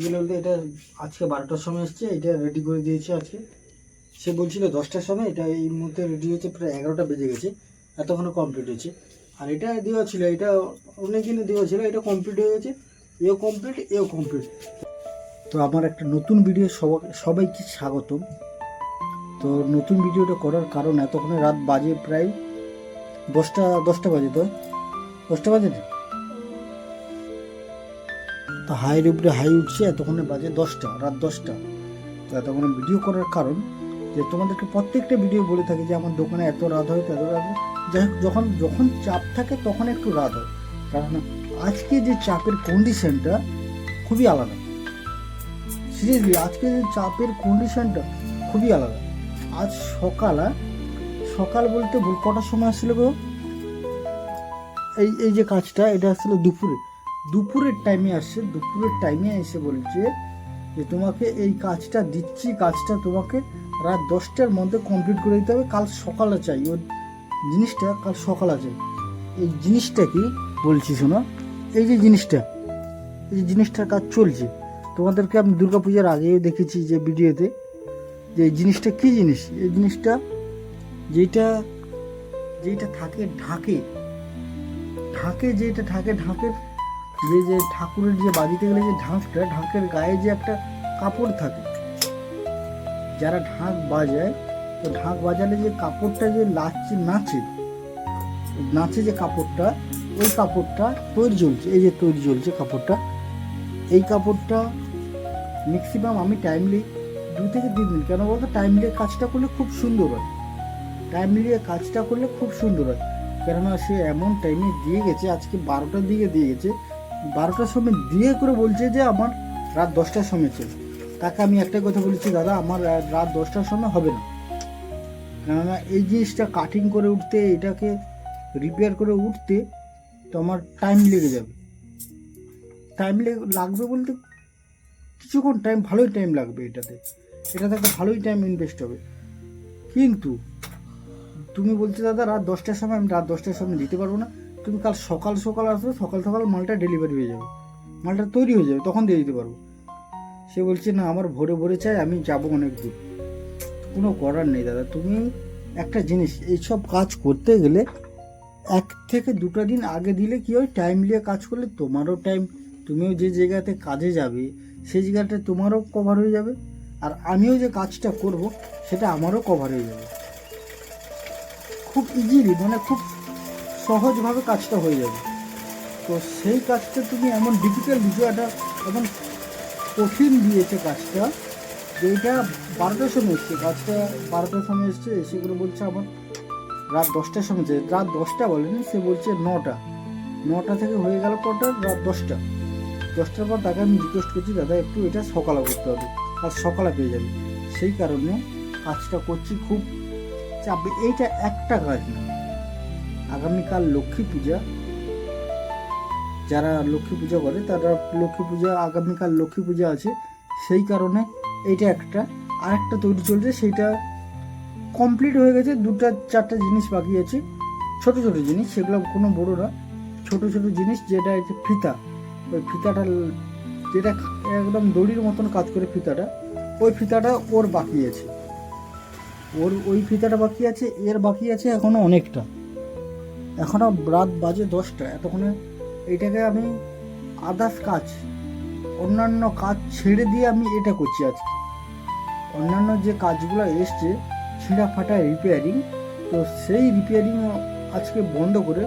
এগুলো বলতে এটা আজকে বারোটার সময় এসছে, এটা রেডি করে দিয়েছে আজকে। সে বলছিল দশটার সময়, এটা এই মুহূর্তে রেডি হয়েছে, প্রায় এগারোটা বেজে গেছে, এতক্ষণে কমপ্লিট হয়েছে। আর এটা দেওয়া ছিল, এটা অনেক দিনে দেওয়া ছিল, এটা কমপ্লিট হয়ে গেছে, এও কমপ্লিট এও কমপ্লিট তো আমার একটা নতুন ভিডিও সবাই, সবাইকে স্বাগতম। তো নতুন ভিডিওটা করার কারণ এতক্ষণে রাত বাজে প্রায় দশটা দশটা বাজে তো? দশটা বাজে না? তো হাইয়ের উপরে হাই উঠছে, এতক্ষণে বাজে দশটা, রাত দশটা। তো এতক্ষণে ভিডিও করার কারণ যে তোমাদেরকে প্রত্যেকটা ভিডিও বলে থাকি যে আমার দোকানে এত রাত হয়, এত রাত হয়। যাই হোক, যখন যখন চাপ থাকে তখন একটু রাত হয়। কারণ আজকে যে চাপের কন্ডিশনটা খুবই আলাদা। সিরিয়াসলি আজকে যে চাপের কন্ডিশনটা খুবই আলাদা। আজ সকাল সকাল বলতে ভুল কটার সময় আসছিল গো? এই এই যে কাজটা, এটা আসলে দুপুরে। দুপুরের টাইমে আসছে দুপুরের টাইমে এসে বলছে যে তোমাকে এই কাজটা দিচ্ছি, কাজটা তোমাকে রাত দশটার মধ্যে কমপ্লিট করে দিতে হবে, কাল সকালে চাই। ওই জিনিসটা কাল সকালে চাই। এই জিনিসটা কি বলছি শোনো, এই যে জিনিসটা, এই যে জিনিসটার কাজ চলছে, তোমাদেরকে আমি দুর্গাপূজার আগেও দেখেছি যে ভিডিওতে, যে এই জিনিসটা কী জিনিস? এই জিনিসটা যেটা যেটা থাকে ঢাকে ঢাকে যেটা ঢাকে ঢাকের যে যে ঠাকুরের যে বাজিতে গেলে যে ঢাকটা, ঢাকের গায়ে যে একটা কাপড় থাকে, যারা ঢাক বাজায়, তো ঢাক বাজালে যে কাপড়টা যে নাচে নাচে নাচে যে কাপড়টা, ওই কাপড়টা তৈরি চলছে, এই যে তৈরি চলছে কাপড়টা, এই কাপড়টা ম্যাক্সিমাম আমি টাইমলি দু থেকে তিন দিন, কেন বলতো? টাইম নিয়ে কাজটা করলে খুব সুন্দর হয়। টাইম নিয়ে কাজটা করলে খুব সুন্দর হয়। কেননা সে এমন টাইমে দিয়ে গেছে, আজকে বারোটার দিকে দিয়ে গেছে বারোটার সময় দিয়ে করে বলছে যে আমার রাত দশটার সময় চলে। তাকে আমি একটাই কথা বলেছি, দাদা, আমার রাত দশটার সময় হবে না। কেননা এই জিনিসটা কাটিং করে উঠতে, এটাকে রিপেয়ার করে উঠতে তো আমার টাইম লেগে যাবে। টাইম লাগবে বলতে কিছুক্ষণ টাইম ভালোই টাইম লাগবে এটাতে। এটাতে একটা ভালোই টাইম ইনভেস্ট হবে। কিন্তু তুমি বলছো, দাদা, রাত দশটার সময়, আমি রাত দশটার সময় দিতে পারব না। তুমি কাল সকাল সকাল আসবে, সকাল সকাল মালটা ডেলিভারি হয়ে যাবে। মালটা তৈরি হয়ে যাবে, তখন দিয়ে দিতে পারব। সে বলছে, না, আমার ভোরে ভোরে চাই, আমি যাব অনেক দূর কোনো করার নেই দাদা, তুমি একটা জিনিস, এইসব কাজ করতে গেলে এক থেকে দুটো দিন আগে দিলে কি হয় টাইম নিয়ে কাজ করলে তোমারও টাইম তুমিও যে জায়গাতে কাজে যাবে, সেই জায়গাটা তোমারও কভার হয়ে যাবে, আর আমিও যে কাজটা করব, সেটা আমারও কভার হয়ে যাবে। খুব ইজিলি মানে খুব সহজভাবে কাজটা হয়ে যাবে। তো সেই কাজটা তুমি এমন ডিফিকাল্ট বিষয়টা, এমন কঠিন দিয়েছে কাজটা যে এটা বারোটার সময় এসছে। কাজটা বারোটার সময় এসছে, এসে করে বলছে আমার রাত দশটার সময় এসছে। রাত দশটা বলেনি, সে বলছে নটা। নটা থেকে হয়ে গেল কটা? রাত দশটা। দশটার পর তাকে আমি রিকোয়েস্ট করছি, দাদা, একটু এটা সকালে করতে হবে। আর সকালে পেয়ে যাবে। সেই কারণে কাজটা করছি খুব চাপ। এইটা একটা কাজ না। আগামীকাল লক্ষ্মী পূজা। যারা লক্ষ্মী পূজা করে, তারা লক্ষ্মী পূজা, আগামীকাল লক্ষ্মী পূজা আছে। সেই কারণে এটা একটা। আর একটা তৈরি চলছে, সেইটা কমপ্লিট হয়ে গেছে। দুটা, চারটা জিনিস বাকি আছে। ছোট ছোট জিনিস, সেগুলো কোনো বড় না। ছোট ছোট জিনিস, যেটা হচ্ছে ফিতা। ওই ফিতাটা যেটা একদম দড়ির মতন কাজ করে ফিতাটা, ওই ফিতাটা ওর বাকি আছে। ওর, ওই ফিতাটা বাকি আছে, এর বাকি আছে এখনও অনেকটা। এখনও রাত বাজে দশটা, এতক্ষণে এটাকে আমি আদার্স কাজ, অন্যান্য কাজ ছেড়ে দিয়ে আমি এটা করছি আজকে। অন্যান্য যে কাজগুলো এসছে, ছিঁড়া ফাটা রিপেয়ারিং তো সেই রিপেয়ারিং আজকে বন্ধ করে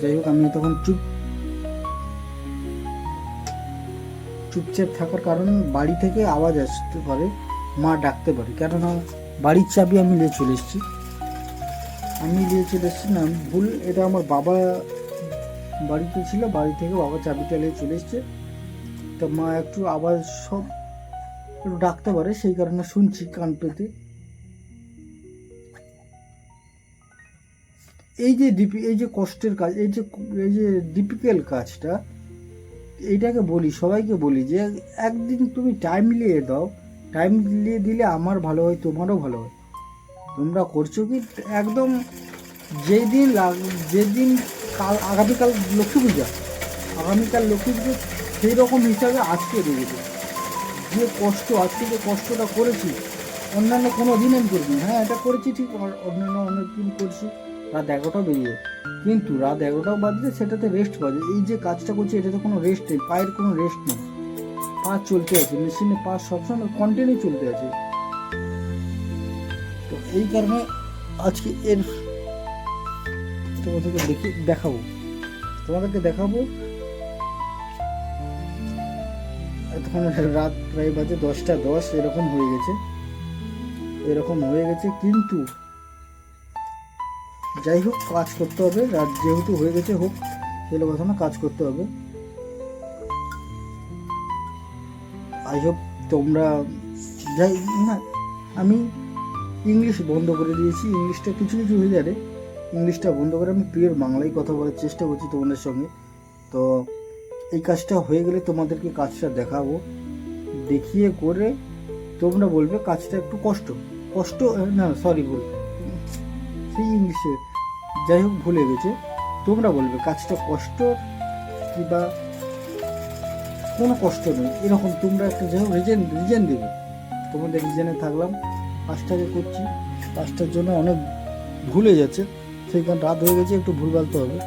যাই হোক, আমি তখন চুপ চুপচাপ থাকার কারণে বাড়ি থেকে আওয়াজ আসতে পারে, মা ডাকতে পারে। কেননা বাড়ির চাবি আমি নিয়ে চলে এসেছি। আমি নিয়ে চলে এসেছি না ভুল, এটা আমার বাবা বাড়িতে ছিল, বাড়ি থেকে বাবা চাবিটা নিয়ে চলে এসছে। তো মা একটু আওয়াজ সব একটু ডাকতে পারে, সেই কারণে শুনছি কান পেতে। এই যে ডিপি, এই যে কষ্টের কাজ, এই যে এই যে ডিপিক্যাল কাজটা এইটাকে বলি, সবাইকে বলি যে একদিন তুমি টাইম মিলিয়ে দাও। টাইম দিয়ে দিলে আমার ভালো হয়, তোমারও ভালো হয়। তোমরা করছ কি? একদম যেই দিন যেদিন কাল, আগামীকাল লক্ষ্মী পূজা, আগামীকাল লক্ষ্মী পুজো, সেই রকম হিসাবে আজকে রেখেছে। যে কষ্ট, আজকে যে কষ্টটা করেছি, অন্যান্য কোনো দিন আমি করিনি। হ্যাঁ এটা করেছি ঠিক অন্যান্য অনেক দিন করছি, রাত এগারোটাও বেরিয়ে কিন্তু রাত এগারোটাও বাজলে সেটাতে রেস্ট বাজে এই যে কাজটা করছি, এটাতে কোনো রেস্ট নেই, পায়ের কোনো রেস্ট নেই। পা চলতে আছে মেশিনে পা সবসময় কন্টিনিউ চলতে আছে। তো এই কারণে আজকে এর তোমাদেরকে দেখি, দেখাবো। তোমাদেরকে দেখাবো। তখন রাত প্রায় বাজে দশটা দশ, এরকম হয়ে গেছে। এরকম হয়ে গেছে, কিন্তু যাই হোক, কাজ করতে হবে। রাত যেহেতু হয়ে গেছে, হোক সেগুলো কথা না, কাজ করতে হবে। আই হোপ তোমরা যাই, না, আমি ইংলিশ বন্ধ করে দিয়েছি। ইংলিশটা কিছু কিছু হয়ে যাবে। ইংলিশটা বন্ধ করে আমি পিওর বাংলায় কথা বলার চেষ্টা করছি তোমাদের সঙ্গে। তো এই কাজটা হয়ে গেলে তোমাদেরকে কাজটা দেখাবো। দেখিয়ে করে তোমরা বলবে কাজটা একটু কষ্ট। কষ্ট, না সরি বল সেই ইংলিশে। যাই হোক, ভুলে গেছে। তোমরা বলবে, কাজটা কষ্ট কিবা কোনো কষ্ট নেই এরকম তোমরা একটা যাই হোক রিজেন রিজেন দেবে। তোমাদের রিজেনে থাকলাম। পাঁচটাকে করছি। পাঁচটার জন্য অনেক ভুলে যাচ্ছে। সেই রাত হয়ে গেছে, একটু ভুল বালতে হবে।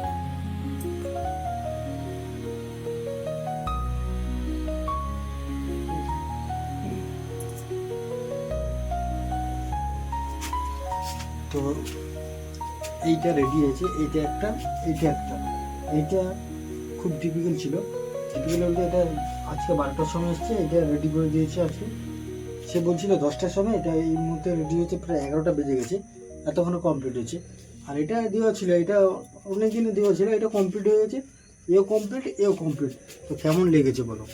তো এইটা রেডি হয়েছে, এইটা একটা এইটা একটা। এইটা খুব ডিফিকাল্ট ছিল। ডিফিকাল্ট বলতে এটা আজকে বারোটার সময় এসছে, এটা রেডি করে দিয়েছে আজকে। সে বলছিল দশটার সময়, এটা এই মুহূর্তে রেডি হয়েছে, প্রায় এগারোটা বেজে গেছে, এতক্ষণে কমপ্লিট হয়েছে। আর এটা দেওয়া ছিল, এটা অনেক দিনে দেওয়া ছিল, এটা কমপ্লিট হয়ে গেছে, এও কমপ্লিট এও কমপ্লিট তো কেমন লেগেছে বলো?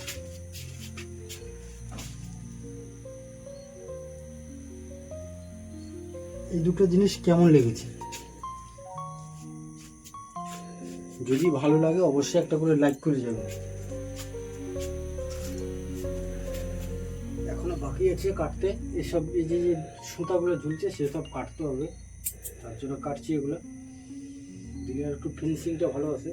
এই দুটো জিনিস কেমন লেগেছে? যদি ভালো লাগে, অবশ্যই একটা করে লাইক করে যাবে। এখনও বাকি আছে কাটতে। এসব এই যে যে সুতাগুলো ঝুলছে, সেসব কাটতে হবে। তার জন্য কাটছি এগুলো। দিলে একটু ফিনিশিংটা ভালো আসে